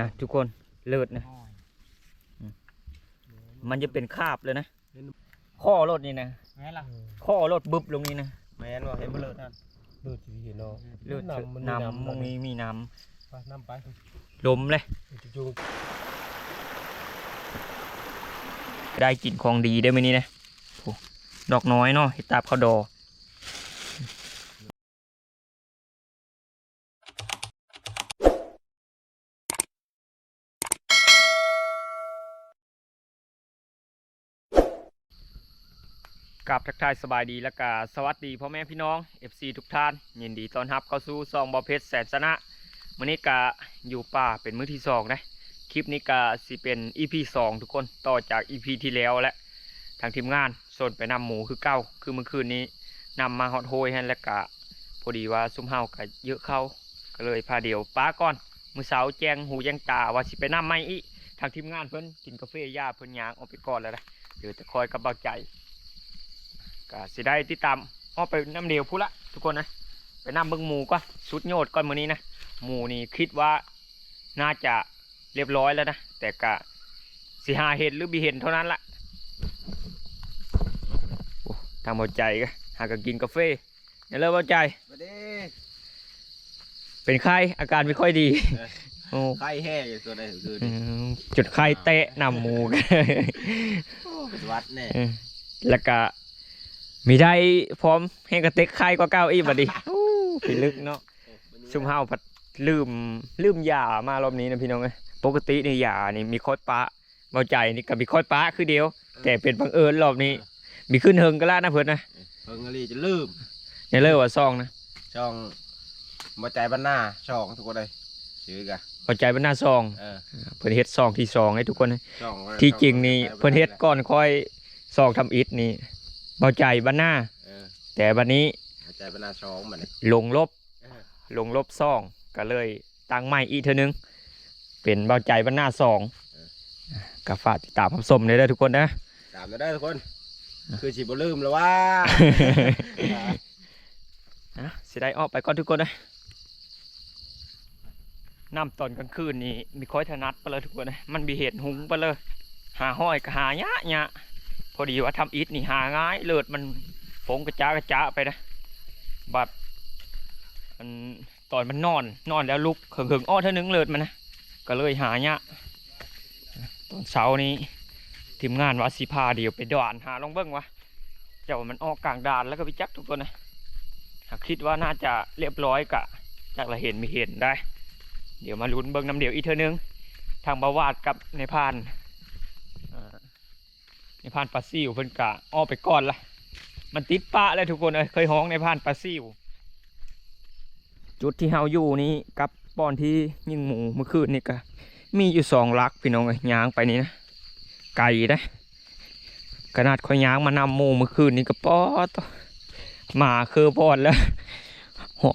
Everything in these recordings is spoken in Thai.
นะทุกคนเลิศนะอ้อยมันจะเป็นคราบเลยนะ ข้อรถนี่นะ แม่ล่ะข้อรถบึบลงนี่นะ แม่นว่าเห็นบ่เลิศท่านเลือดที่เห็นเนาะเลือดน้ำมันน้ำมึงมีมีน้ไปน้ำไปำลมเลย จู่ได้กลิ่นของดีได้ไหมนี่นะโอ้ดอกน้อยเนาะเห็ดตาบเขาดอ กับทักทายสบายดีและกาสวัสดีพ่อแม่พี่น้อง FC ทุกท่านยินดีต้อนรับเข้าสู่ซองบอเพชรแสนชนะมื้อนี้กะอยู่ป่าเป็นมื้อที่สองนะคลิปนี้กะสิเป็น EP สองทุกคนต่อจาก EP ที่แล้วและทางทีมงานส่วนไปนำหมูคือเก้าคือเมื่อคืนนี้นำมาฮอตโฮยให้และกะพอดีว่าซุ้มเฮากะเยอะเข้าก็เลยพาเดียวป้าก่อนมือเช้าแจงหูแจงตาว่าสิไปนำไม่อีทางทีมงานเพิ่นกินกาแฟยาเพิ่นยางออกไปก่อนแล้วนะเดี๋ยวจะคอยกับเบาใจ ก็สิได้ติดตามอ้อไปน้ำเดียวพูดละทุกคนนะไปน้ำเบิ้งหมูก่อนสุดโยดก่อนมื้อนี้นะหมูนี่คิดว่าน่าจะเรียบร้อยแล้วนะแต่ก็สิหาเห็ดหรือบีเห็นเท่านั้นละโอ้ทางเบาใจก็หาก็กินกาแฟอย่าเลิกเบาใจมาเด้เป็นไข้อาการไม่ค่อยดีโอ้ไข่แห้งอยู่ตัวใดคืออืมจุดไข้เตะนำหมูกันเป็นวัดแน่เออแล้วก็ มีได้พร้อมให้กระเต็กไข่ก็เก้าอี้บัดดีอู้พี่ลึกเนาะซุ่มเฮาผัดลืมลืมยามารอบนี้นะพี่น้องเอ้ยปกตินี่ยานี่มีค่อยปะเบาใจนี่ก็มีค่อยปะคือเดียว แต่เป็นบังเอิญรอบนี้ มีขึ้นเฮิงก็ล่านะเพิ่นนะเพิ่งอลีจะลืมอย่าเลิกว่าซองนะช่องบ่ใจบ้านหน้าช่องทุกคนเลยชื่อกะเบาใจเป็นหน้าซองเออเพิ่นเฮ็ดซองที่ซองให้ทุกคนนะช่องที่จริงนี่เพิ่นเฮ็ดก่อนค่อยซองทำอิฐนี่เบาใจบ้านหน้าเออแต่บัดนี้บ่ใจบ้านหน้าช่องมันนี่ลงลบ เออ ลงลบซองก็เลยตั้งใหม่อีกเท่านึง เป็นเบาใจบรรณาสองก็ฝากติดตามผมสมเลยเด้อทุกคนนะ ตามได้ทุกคน คือสิบ่ลืมแล้วว่า นะสิได้ออกไปก่อนทุกคนนะน้ำตอนกลางคืนนี่มีค่อยถนัดไปเลยทุกคนนะมันมีเหตุหุงไปเลย หาห้อยก็หายะยะพ อดีว่าทำอิฐนี่หาง่าย เลิศมันฟงกระจ้ากระจ้าไปนะแบบมันตอนมันนอนนอนแล้วลุกเขิงๆอ้อเท่านึงเลิศมันนะก็เลยหายะตอนเช้านี้ทีมงานว่าสิพาเดียวไปด่านหาลองเบิ้งวะเจ้ามันออกกลางด่านแล้วก็ไปจักทุกคนนะหากคิดว่าน่าจะเรียบร้อยกะจากละเห็นไม่เห็นได้ เดี๋ยวมาลุ้นเบิ้งน้ำเดียวอีกเท่านึง ทางบาวาดกับในพาน ในพานปลาซิวเพิ่นกะอ้อไปก่อนละมันติดปะเลยทุกคนเอ้ยเคยห้องในพานปลาซิวจุดที่เฮาอยู่นี้กับป้อนที่ยิงหมูเมื่อคืนนี่ก็มีอยู่สองลักพี่น้องเอ้ยยางไปนี่นะไก่นะขนาดคอยยางมานำหมูเมื่อคืนนี่ก็ป๊อตหมาคือพอดแล้ว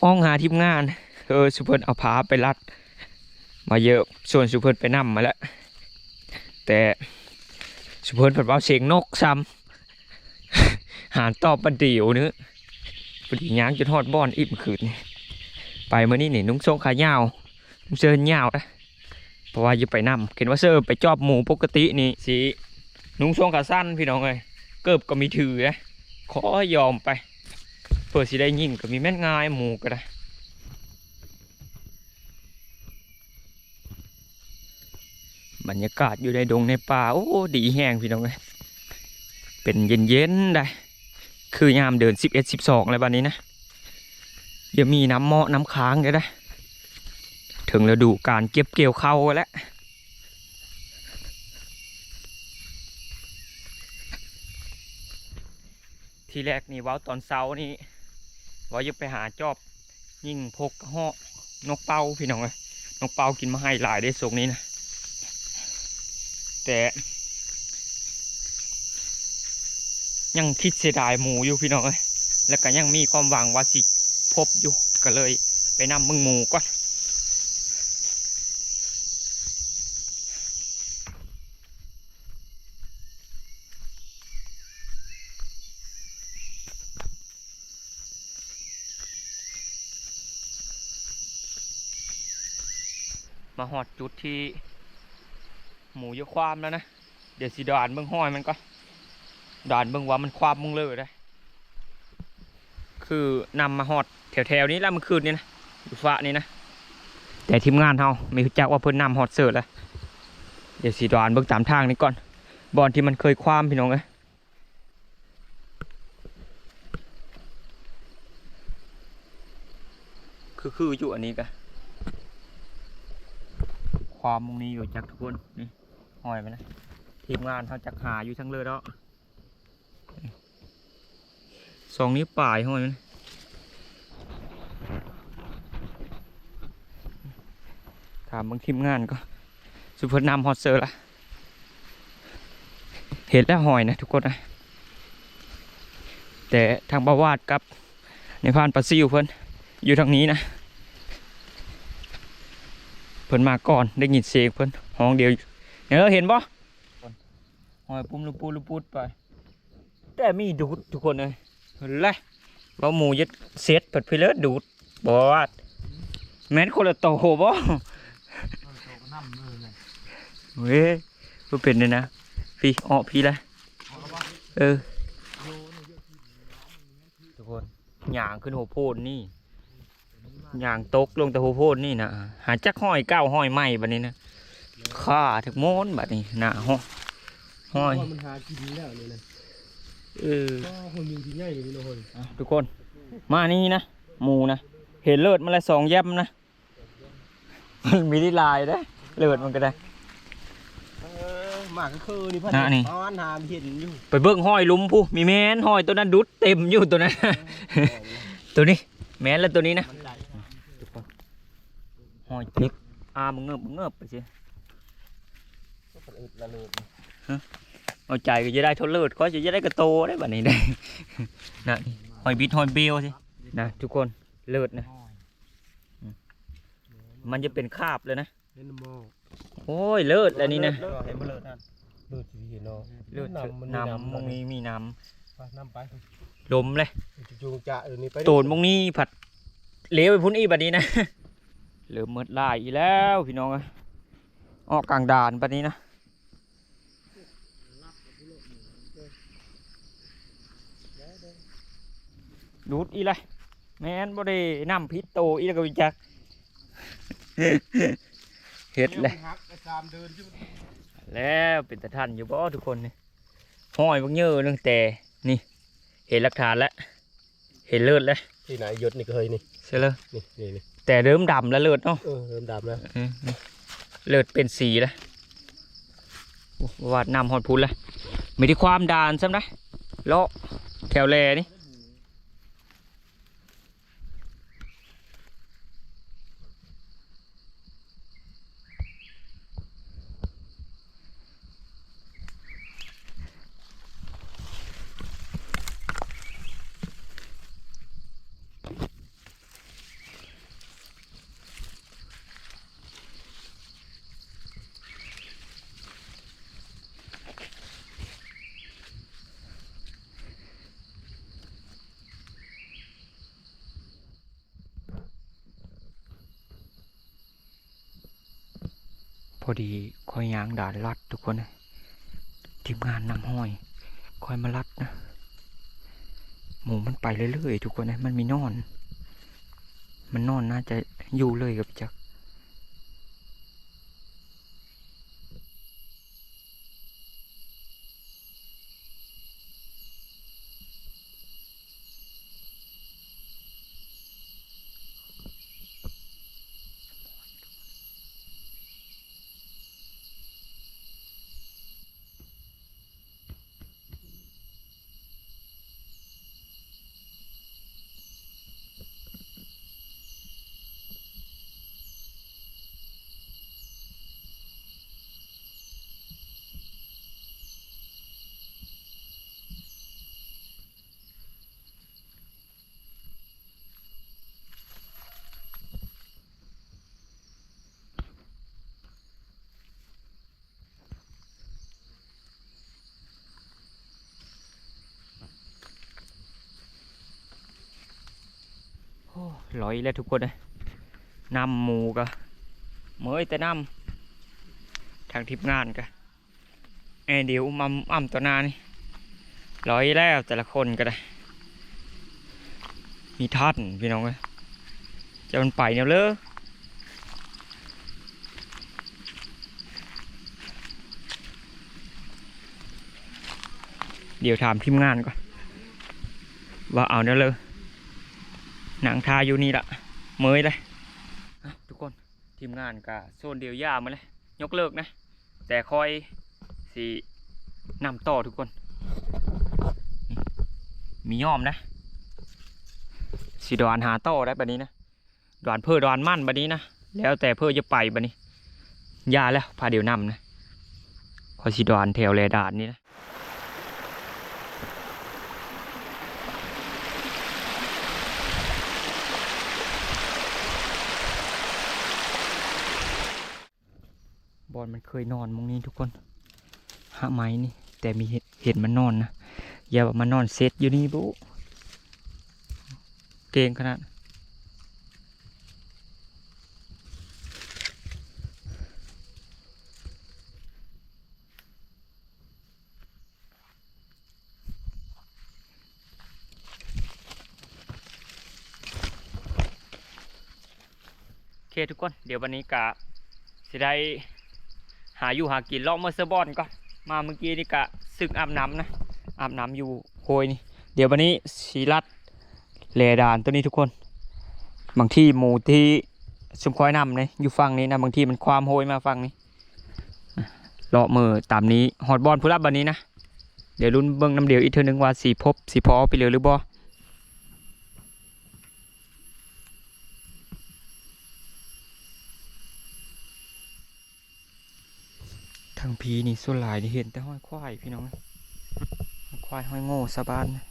ห้องหาทีมงานเออสุเพิ่นเอาผาไปรัด มาเยอะส่วนสุเพิ่นไปนำมาแล้วแต่ สุเพิ่นเพิ่นเอาเสียงนกซ้ำหานตอบบันเดียวเนื้อพอดีย่างจนฮอดบอนอีกเมื่อคืนนี่ไปเมื่อนี้นี่นุ่งทรงขายาวนุ่งเสื้อยาวนะเพราะว่าจะไปนำเห็นว่าเสื้อไปจอบหมูปกตินี่สีนุ่งทรงขาสั้นพี่น้องเลยเกิบก็มีถือนะขอยอมไปเพื่อสิได้ยิ่งก็มีแม่นง่ายหมูก็ได้ บรรยากาศอยู่ในดงในป่าโอ้ดีแห้งพี่น้องเลยเป็นเย็นๆได้ คือยามเดินสิบเอ็ดสิบสองอะไรแบบนี้นะเดี๋ยวมีน้ำเมาะน้ำค้างเลยได้ถึงฤดูการเก็บเกี่ยวเข้าวแล้วทีแรกนี่ว้าตอนเช้านี่ว่าจะไปหาจอบยิ่งพกกระหอกนกเป้าพี่น้องเลยนกเป้ากินมาให้หลายได้ส่งนี้นะ แต่ยังคิดเสียดายหมูอยู่พี่น้องเอ้ยแล้วก็ยังมีความหวังว่าสิพบอยู่ก็เลยไปนำมึงหมูก่อนมาหอดจุดที่ หมูเยอะความแล้วนะ เดี๋ยวสิดานเบิ่งห้อยมันก็ดานเบิ่งว่ามันความมึงเลยได้ คือนำมาหอดแถวๆนี้แล้วมื่อคืนนี้นะอยู่ฟ้านี่นะ แต่ทีมงานเราไม่รู้จักว่าเพิ่นนำหอดเสิร์ฟแล้วเดี๋ยวสิดานเบิ่งตามทางนี้ก่อนบอนที่มันเคยความพี่น้องเอ้ยคือคืออยู่อันนี้กะความมุงนี้อยู่จากทุกคนนี่ หอยไปนะ ทีมงานเขาจักหาอยู่ทั้งเลยแล้วสองนิ้วปลายหอยมันถามบางทีมงานก็สุพรรณนำฮอตเซอร์ละเห็นแล้วหอยนะทุกคนนะแต่ทางบาวาดกับในพานปลาซิวเพิ่นอยู่ทางนี้นะ เพิ่นมาก่อนได้ยินเสียงเพิ่นห้องเดียว เออเห็นบ่หอยปุ่มลูกปูลูกปูดไป แต่มีดูดทุกคนเลยเห็นเลยว่าหมูยึดเซตเปิดเพลดดูดบวาดแม่นคนละโตบ่เว้ยบ่เป็นเลยนะ พี่ออกพี่ละเออ ทุกคนหยางขึ้นหัวโพนนี่หยางตกลงแต่หัวโพนนี่นะหาจักห้อยเก้าห้อยไม้บัดนี้นะ ข้าถึกโม้นบัดนี้หน้าห้อยห้อยมันหากินแล้วนี่นะเออก็คนอยู่ที่ใหญ่อยู่นี่เนาะเฮ้ยอะทุกคน มานี่นะหมูนะเห็นเลือดมันละสองแยบนะมีที่ลายได้อเลือดมันก็ได้เออหมากก็คือนี่พ่อน่ะนี่ตอนหามเห็นอยู่ไปเบิ่งห้อยลุมผู้มีแม่นห้อยตัวนั้นดุดเต็มอยู่ตัวนั้นตัวนี้ แม่นแล้วตัวนี้นะห้อยเจ็บอ่ามึงเงิบมึงเงิบไปสิ อึดละเลิดเอาใจก็จะได้เทนเลิศก็จะได้กระโตได้แบบนี้ได้นะนี่ห้อยบิดห้อยเบลสินะทุกคนเลิศนะอืมมันจะเป็นคราบเลยนะเล่นหม้อโอ้ยเลิศแล้วนี่นะเห็นบ่เลิศท่านเลือดที่เห็นเนาะเลิศน้ำมันน้ำมงนี้มีน้ไปน้ำไปำลมเลยจูงจะเออนี่ไปโตนมงนี้ผัดเลี้ยวไปพุ่นอีบัดนี้นะเหลือเมิดลายอีกแล้วพี่น้องเอ้ยออกกลางด่านบัดนี้นะ ดูดอีเลยแม่นบ่ได้น้ำพิษโตอีแล้วก็วิจักเฮ็ดเลยหักไอ้สามเดินที่มันแล้วเป็นตะท่านอยู่บ่ทุกคนนี่ห้อยบักเยอะนึงแต่นี่ เห็นหลักฐานแล้วเห็นเลือดแล้วที่ไหนยศนี่ก็เฮ้ยนี่เสียเลยนี่นี่นี่แต่เริ่มดำแล้วเลือดเนาะเออเริ่มดำแล้วอืมนี่เลือดเป็นสีแล้วโอ้วาดน้ำหอดพุนแล้วไม่ได้ความดานซ้ำนะเลาะแถวแลนี่ พอดีคอยยางด่านลัดทุกคนนะทีมงานนำห้อยคอยมาลัดนะ หมูมันไปเรื่อยๆทุกคนนะ มันมีนอน มันนอนน่าจะอยู่เลยกับจัก อ้ร้อยแล้วทุกคนเลยนำหมูกะเมยแต่น้ำทางทีมงานกันแอเดียวมัมอ้ำตัวนานี่ร้อยแล้วแต่ละคนก็ได้ มีท่านพี่น้องเอ้ยจะมันไปเนี่ยเลยเดี๋ยวถามทีมงานก่อนว่าเอาเนี่ยเลย หนังทาอยู่นี่ละเมยเลยทุกคนทีมงานกับโซนเดียวยามาเลย ยกเลิกนะ แต่คอยสีนำต่อทุกคน มีย่อมนะสีดอนหาต่อได้แบบนี้นะดอนเพื่อดอนมั่นแบบนี้นะแล้วแต่เพื่อจะไปแบบนี้ยาแล้วพาเดี๋ยวนำนะคอยสีดอนแถวแลดานนี่นะ อลมันเคยนอนมองนี้ทุกคนหาไม้นี่ แต่มีเห็นเห็นมันนอนนะอย่าว่ามันนอนเซตอยู่นี่บุเก่งขนาดโอเคทุกคน เดี๋ยววันนี้กะสิได้ หาอยู่หากินเลาะเมอร์เซบอนก่อนมาเมื่อกี้นี่กะสึกอาบน้ำนะอาบน้ำอยู่โคยนี่เดี๋ยววันนี้สีรัดแลดานตัวนี้ทุกคน บางที่หมูที่สมคอยนำเนี่ยอยู่ฝั่งนี้นะบางที่มันความโหยมาฝั่งนี้เลาะมือตามนี้ฮอดบอลผู้รับบันนี้นะเดี๋ยวรุ่นเบิ้งน้ำเดียวอีกเทอนึงว่าสีพบสีพอไปเหลือหรือบ่ ทางพีนี่ส่วนหลายนี่เห็นแต่ห้อยควายพี่น้องห้อยควายห้อยโง่สะบานนะ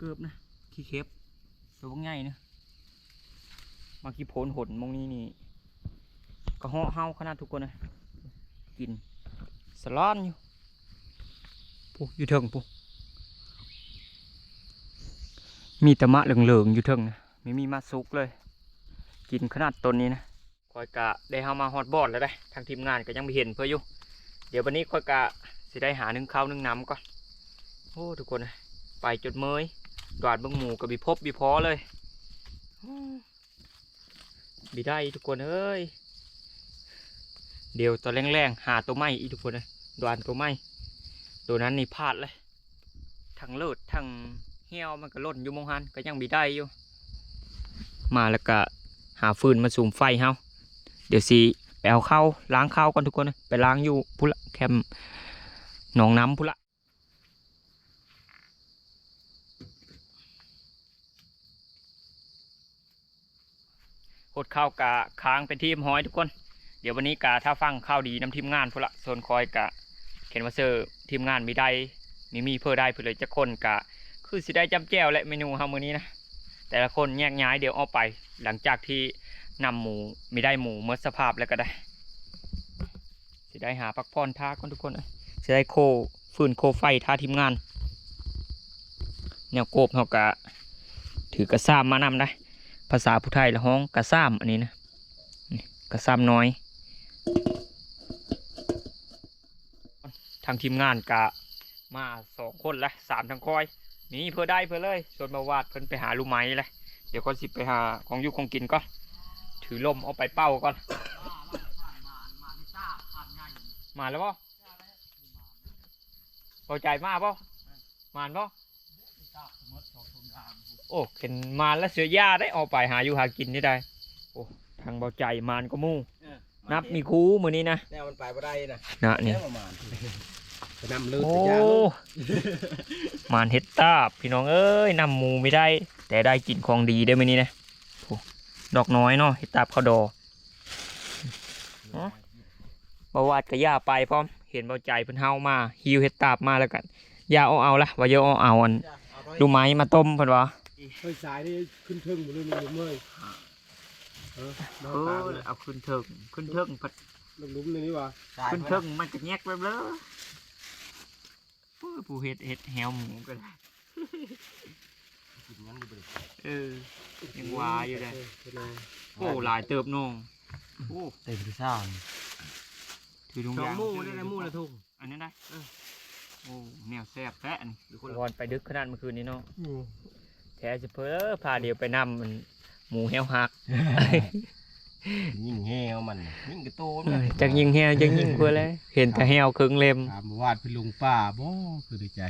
เกือบนะ ขี้เค็บตัวพวกใหญ่นะมาขี้โพนหนมองนี้นี่กระเหาะเฮาขนาดทุกคนนะ กินสลอนอยู่ปุ๊อยู่เทิงปุ๊มีแตะมะเหลืองๆอยู่เทิงนะไม่มีมะซุกเลย กินขนาดต้นนี้นะคอยกะได้เฮามาฮอตบอดแล้วได้ทางทีมงานก็ยังไม่เห็นเพื่ออยู่เดี๋ยววันนี้คอยกะสิได้หาหนึ่งข้าวหนึ่งน้ำก่อนโอ้ทุกคนนะไปจดเมยดวาดเบิ้งหมูกับบีพบบีพอเลยบีได้ทุกคนเอ้ย เดี๋ยวตอนแรงๆหาตัวไม้อีกทุกคนเลยดวนตัวไม้ตัวนั้นนี่พลาดเลยทั้งเลิศทั้งเหี้ยวมันก็ล่นอยู่มองหันก็ยังบีได้อยู่ มาแล้วก็หาฟืนมาสูมไฟเฮาเดี๋ยวสิไปเอาเข้าล้างเข้าก่อนทุกคนนะไปล้างอยู่พุละแคมหนองน้ำพุละหดข้าวกะค้างเป็นทีมหอยทุกคน เดี๋ยววันนี้กะถ้าฟังข้าวดีน้ำทีมงานพุ่ละโซนคอยกะเข็นมาเซอร์ทีมงานมีได้มีมีเพื่อได้เพื่อเลยจะคนกะ คือสิได้จำแจ้วและเมนูเฮามื้อนี้นะแต่ละคนแยกย้ายเดี๋ยวเอาไป หลังจากที่นำหมูมีได้หมูเมื่อสภาพแล้วก็ได้ สิได้หาพักผ่อนท่าก่อนทุกคนอ้ยสิได้โคฟืนโคไฟท่าทีมงานแนวโกบเฮากะถือกระซ้ำมานำได้ ภาษาผู้ไทยละห้องกระซ้ำอันนี้นะกระซ้ำน้อย ทางทีมงานกะมาสองคนละสามทางคอยนี่เพื่อได้เพื่อเลยชวนมาวาดเพิ่นไปหาลูกไม้เลยเดี๋ยวก็สิไปหาของอยู่ของกินก่อนถือลมเอาไปเป้าก่อนมาแล้วป่พอใจมากป่มานป่โอ้เห็นมานแล้วเสือยาได้เอาไปหาอยู่หากินนี่ได้โอ้ทางเบาใจมานก็มู่นับมีคูมือนี้นะแนวมันไปบ่ได้นะนะนี่ แนวประมาณไปนำเลือดโอ้ไปยางมานเฮ็ดตาบพี่น้องเอ้ยนำหมูไม่ได้ แต่ได้กินของดีได้ไหมอนี่นะโอ้ดอกน้อยเนาะเฮ็ดตาบเขาดอบ่าวาดกับย่าไปพร้อม เห็นเบาใจเพิ่นเฮามาฮิวเฮ็ดตาบมาแล้วกันย่าเอาเอาละว่าเยอะเอาเอาอันลูกไม้มาต้มเพิ่นว่าเฮ้ยสายนี่ขึ้นเทิงหมดเลยนี่เมื่อยเออเออเอาขึ้นเทิงขึ้นเทิงพัดลูกลุ้มในนี่วะขึ้นเทิงมันก็แยกไปเลยโอ้ย ผู้เฮ็ดเฮ็ดแฮวหมูก็ได้กินงั้นดูดิเออยังวาอยู่เลยเป็นไงโอ้หลายเติบน้องโอ้เต็มที่ซ่าถือถุงสองยางหมู่ได้ไรหมู่ละทุ่งอันนี้ได้เออโอ้แนวแซ่บแท้อันนี้วอนไปดึกขนาดเมื่อคืนนี้เนาะแท้จะเพ้อพาเดียวไปนำมันหมูแฮวหัก ยิ่งแฮวมันยิ่งกระโตนเออจักยิงแฮวจักยิงเพื่อเลยเห็นแต่แฮวครึ่งเล่มถามวาดเป็นลุงป้าบ่คือในใจ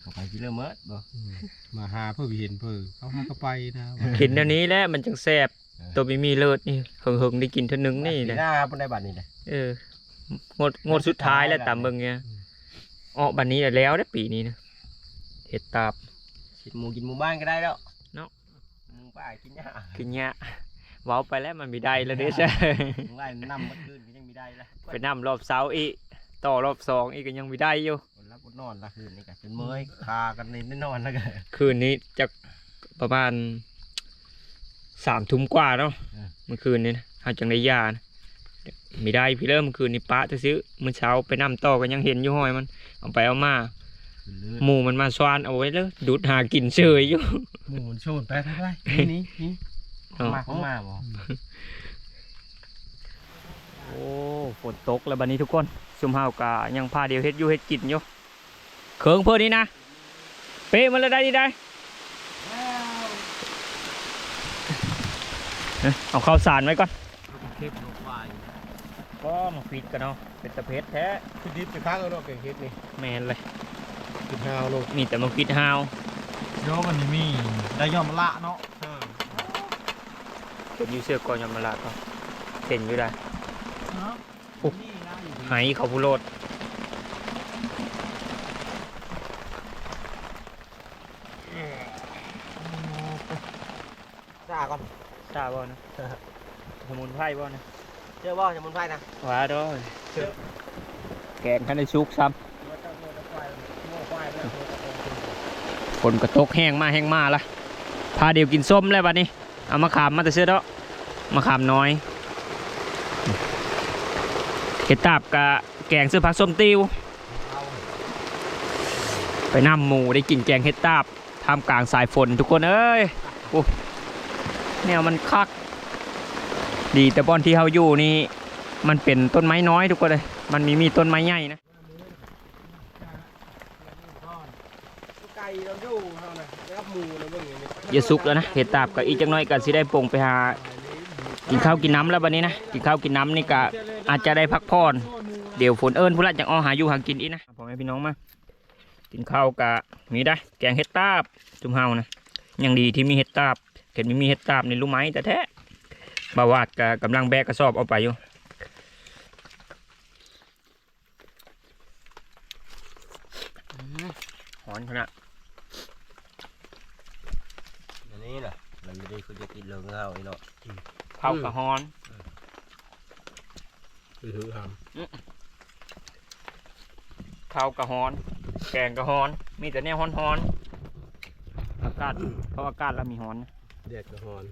เข้าไปกินเริ่มเมิดบ่มาหาเพื่อไปเห็นเพื่อเขาหาก็ไปนะกินเดี๋ยวนี้แหละมันจังแซ่บตัวไม่มีเลิศนี่เฮิงๆได้กินเท่านึงนี่เลเลยยหน้าบนได้บัตรนี่เลยเอองดงดสุดท้ายแล้วตามเบิ่งเนี่ยออกบัดนี้แล้วได้อปีนี้นะเห็ดตาบ กินหมูกินหมูบ้านก็ได้แล้วเนาะ หมูป่ากินหญ้ากินเนี้ย เว้าไปแล้วมันมีได้แล้วเด้ใช่หมูไล่น้ำเมื่อคืนก็ยังมีได้ละไปนำรอบเสาร์อีกต่อรอบสองอีกก็ยังมีได้อยู่คนรับคนนอนละคืนนี่กันจนเมื่อยคากันในนอนแล้วกันคืนนี้จะประมาณสามทุ่มกว่าเนาะเออเมื่อคืนนี้นะหาจังได้ยานะไม่ได้พี่เริ่มเมื่อคืนนี้ป้าจะซื้อเมื่อเช้าไปนำต่อก็ยังเห็นอยู่ห้อยมัน เอาไปเอามาคืนลื่นหมูมันมาสวานเอาไว้แล้วดูดหากินเฉยอยู่หมู่มันโชนไปทั้งไรนี่นี่อ๋อ มาเข้ามาบ่โอ้ฝนตกแล้วบัดนี้ทุกคนซุมเฮากะยังพาเดียวเฮ็ดอยู่เฮ็ดกินอยู่เคิงเพิ่นนี่นะเป๊ะมันแล้วได้ดีได้เอ้ยเอาข้าวสารไว้ก่อนเทปลงวายก็มาฟีดกันเนาะเป็นตะเพชรแท้คือดิบไปข้างเอาเนาะเก่งเฮ็ดนี่แมนเลยกินข้าวลงมีแต่มาฟีดฮาวโยมันนี่มีได้ยอมละเนาะ เป็นอยูเสื้อก่อนยอมมาลาก็เห็นอยู่ได้โอ้นี่นะอยู่ไหเขาผู้โลดซ่าก่อนทราบบ่นะสมุนไพรบ่นะเจอบ่สมุนไพรนะว้าดอยแกงทันได้ซุกซ้ำฝนก็ตกแห้งมาแห้งมาละพาเดียวกินส้มแล้วบัดนี้ เอามาขามมาแต่เสื้อเดาะ มาขามน้อยเห็ดตาบกะแกงเสื้อผักส้มติว ไปนำหมูได้กินแกงเห็ดตาบท่ามกลางสายฝนทุกคนเอ้ยโอ้แนวมันคัก ดีแต่บอนที่เฮาอยู่นี่มันเป็นต้นไม้น้อยทุกคนเลย มันมีมีต้นไม้ใหญ่นะเราอย่าสุกแล้วนะเห็ดตาบก็อีกจักหน้อยก็สิได้ปงไปหา กินข้าวกินน้ำแล้วบัดนี้นะกินข้าวกินน้ำนี่ก็อาจจะได้พักผ่อนเดี๋ยวฝนเอิญพุ่นละจังอ้อหาอยู่หากินอีกนะพ่อแม่พี่น้องมากินข้าวกะมีได้ แกงเห็ดตาบจุ่มเฮานะยังดีที่มีเห็ดตาบเห็นไม่มีเห็ดตาบนี่รู้ไหมแต่แท้บาวาดกะกำลังแบกกระสอบเอาไปอยู่หอนขนาดอันนี้น่ะมันไม่ได้คือจะกินเรื่องเงาอีเนาะ ข้าวกะฮอนคือถือหข้าวกะฮอน แกงกะฮอน มีแต่เนี่ยฮอนฮอนๆอากาศเพราะอากาศแล้วมีฮอนนะำแดดกระหอน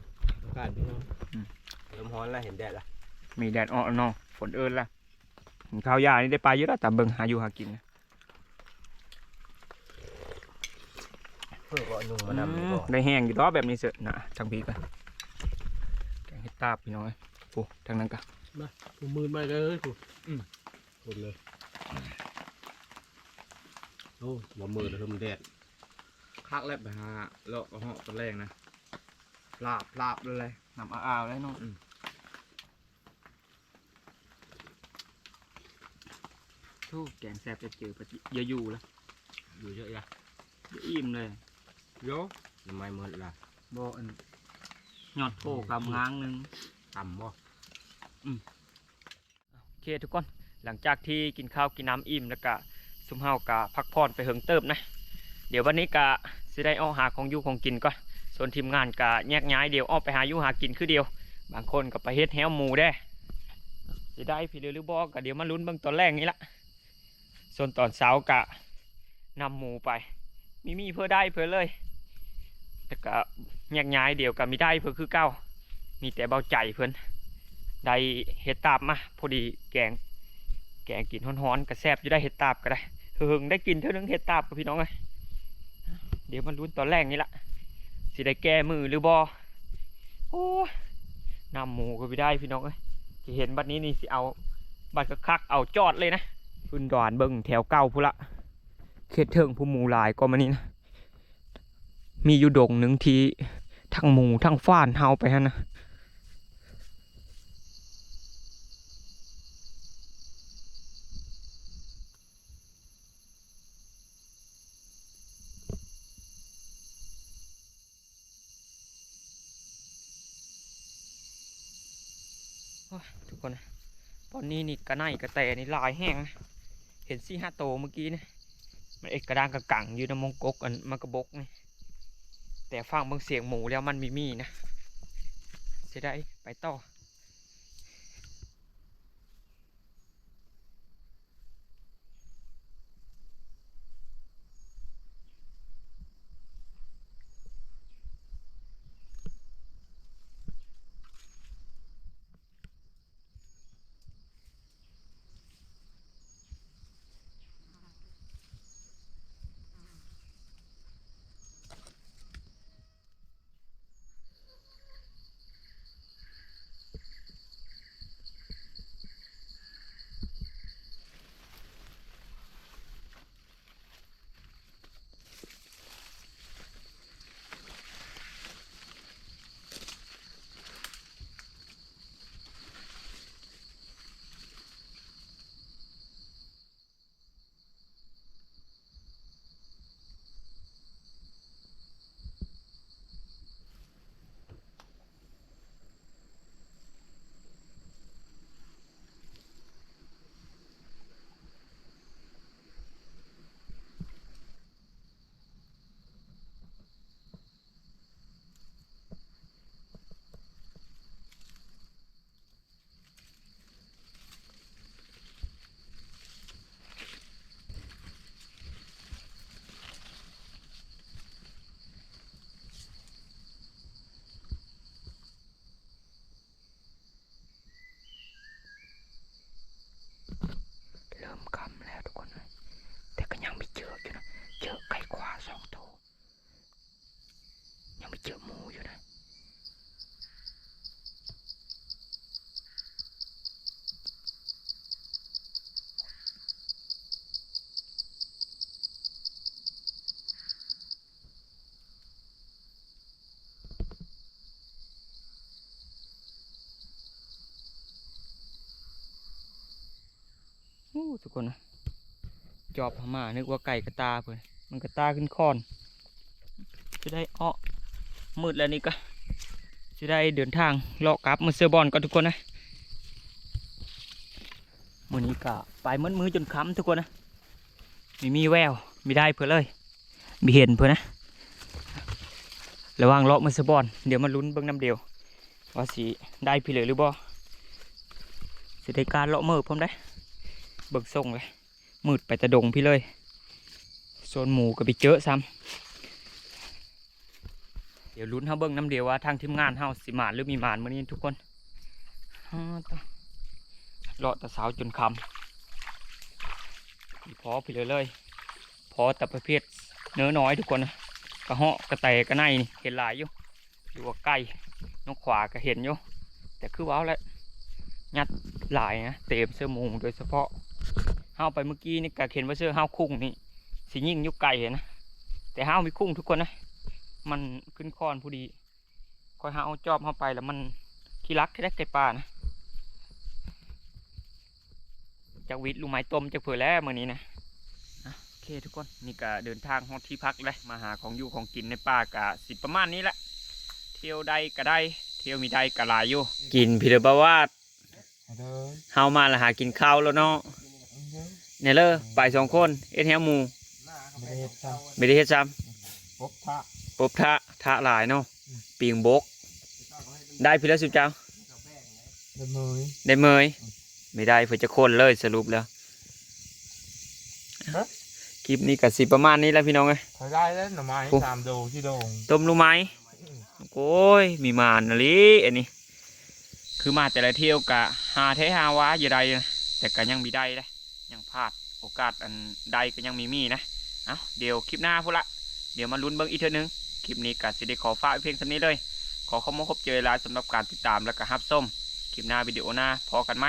อากาศดีเนาะเริ่มฮ้อนแล้วเห็นแดดละมีแดดออกแล้วเนาะฝนเอิญละกินข้าวยานี่ได้ปลาเยอะแล้วแต่เบิ่งหาอยู่หากินนะเพื่อก็นุ่งมานำนี่อืบ่มได้แห้งอยู่ดอกแบบนี้เสอะนะทางพีกันแกงเห็ด ตาบพี่น้อยโอ้ทางนั้นกันกูมือไปเลยกูอืมหมดเลยโอ้บ่มือเลยมันแดดคักแล้วไปหาเลาะกระเหาะตอนแรกนะลาบลาบเลยน้ำอ้าวๆเลยเนาะทูกแกงแซ่บจะเจอปะจิเยอะอยู่แล้วอยู่เยอะละเยอะอิ่มเลยโยทำไมหมดละบ่อัน ยอดโทกำง้างหนึ่งต่ำบ่โอเคทุกคนหลังจากที่กินข้าวกินน้ำอิ่มแล้วก็ซุมเฮากะพักผ่อนไปเหิงเติบนะ เดี๋ยววันนี้กะสิได้ออกหาของอยู่ของกินก่อนส่วนทีมงานกะแยกย้ายเดี๋ยวออกไปหาอยู่หากินคือเดียว บางคนก็ไปเฮ็ดแฮวหมูได้สิได้พี่เดือหรือบอกก็เดี๋ยวมาลุ้นเบิ่งตอนแรกนี้ละส่วนตอนเช้ากะนำหมูไป มีมีเพื่อได้เพื่อเลยแต่ก็ แยกย้ายเดี๋ยวก็มีได้เพื่อคือเก้า มีแต่เบาใจเพิ่อนได้เห็ดตาบมาพอดีแกง แกงกินฮ้อนๆกระแซบอยู่ได้เห็ดตาบก็ได้เฮงได้กินเท่านึงเห็ดตาบกับพี่น้องเลยเดี๋ยวมันรุ้นตอนแรกนี่ละสิได้แก้มือหรือบอโอ้นำหมูก็ไม่ได้พี่น้องเอ้ยที่เห็นบัดนี้นี่สิเอาบัดกระคักเอาจอดเลยนะพื้นดอนเบิ่งแถวเก้าพุละเขตเทิงผู้หมูลายก็มานี่นะมีอยู่ดงหนึ่งที่ ทั้งหมูทั้งฟ้านเฮาไปฮะนะทุกคนนะตอนนี้นี่กระไนกระแตนี่ลายแห้งนะเห็นสี่ห้าโตเมื่อกี้นะมันเอกกระด้างกระกังอยู่ในมงกกอันมันกระบกนี่ แต่ฟังเบางเสียงหมูแล้วมันมีมีนะจะได้ไปต่อ ทุกคนนะจอบพม่านึกว่าไก่กระตาเพื่อนมันกระตาขึ้นคอน จะได้อ้อมืดแล้วนี่ก็จะได้เดินทางเลาะกลับมาเซอร์บอลก่อนทุกคนนะมือนี้ก็ไปมืดมือจนค้ำทุกคนนะม่มีแววม่ได้เพื่อเลยมีเห็นเพื่อนะระหว่างเลาะมาเซอร์บอลเดี๋ยวมาลุ้นเบิ้งน้ำเดียวว่าสีได้พี่เหลือหรือบ่สิได้การเลาะมือพร้อมได้ เบิกส่งเลยมืดไปแตะดงพี่เลยโซนหมูก็ไปเจอซ้ำเดี๋ยวลุ้นเฮาเบิ้งน้ำเดียวว่าทางทีมงานเฮาสิมานหรือมีมานมื่อนี้ทุกคนเลาะแตะสาวจนคำพอพี่เลยเลย พอแต่ประเภทเนื้อน้อยทุกคนนะกระเหาะกระแตกระไนนี่เห็นหลายอยู่อยู่ว่าไก่น้องขวาก็เห็นอยู่แต่คือว้าวแล้วยัดหลายนะเต็มเสื้อหมูโดยเฉพาะ ห้าวไปเมื่อกี้นี่ก็เห็นว่าเสื้อห้าวคุ้งนี่สิยิ่งอยุกไก่เห็นนะแต่ห้าวมีคุ้งทุกคนนะมันขึ้นคอนพอดีคอยห้าวจอบเข้าไปแล้วมันขี้รักแค่ได้ไก่ป่านะจากวิทย์ลูกไม้ต้มจากเผื่อแล้วมื่อนี้นะอะโอเคทุกคนนี่ก็เดินทางฮอดที่พักเลยมาหาของอยู่ของกินในป่ากะสิประมาณนี้แหละเที่ยวใดก็ได้เที่ยวมีใดก็หลายอยู่ กินพิเดบาวาดเด้อเฮามาและหากินข้าวแล้วเนาะ เนี่ยเลยไปสองคนเอ็ดแฮมูไม่ได้เฮ็ดซ้ไม่ได้เฮ็ดซ้ำปุ๊บทะปบทะทะหลายเนาะปีงบก ได้พี่แล้วสุดเจ้าเดินมือได้เมยไม่ได้เพื่อจะคนเลยสรุปแล้วคลิปนี้ก็สิประมาณนี้แล้วพี่น้องเอ้ยถอยได้แล้วหน่อไม้สามโดที่โดงต้มรู้ไหมโอ้ยมีมานนะลิอันนี้ คือมาแต่ละเที่ยวกะหาเทหาว้าอยู่ใดแต่ก็ยังมีได้เลย ยังพลาดโอกาสอันใดก็ยังมีมีนะเอาเดี๋ยวคลิปหน้าพูดละเดี๋ยวมาลุ้นเบิ้งอีกเทอนึงคลิปนี้กะสิได้ขอฝากเพียงเท่านี้เลย ขอขอบคุณครบเจอลาสำหรับการติดตามและก็ฮับส้มคลิปหน้าวิดีโอหน้าพอกันไหม